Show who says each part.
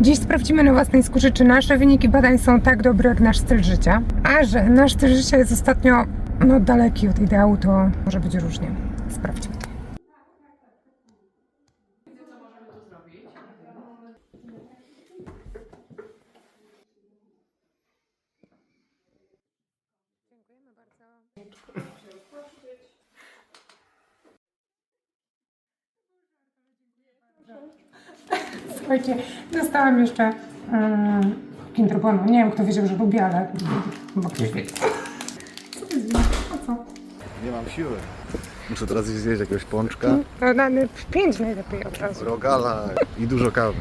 Speaker 1: Dziś sprawdzimy na własnej skórze, czy nasze wyniki badań są tak dobre jak nasz styl życia. A że nasz styl życia jest ostatnio no, daleki od ideału, to może być różnie. Sprawdźmy to. Słuchajcie, dostałam jeszcze e, mm, Kinder Nie wiem, kto wiedział, że lubię, ale bo ktoś wie. Co to jest? Co?
Speaker 2: Nie mam siły. Muszę teraz zjeść jakiegoś pączka,
Speaker 1: No, damy pięć najlepiej od razu.
Speaker 2: rogala i dużo kawy.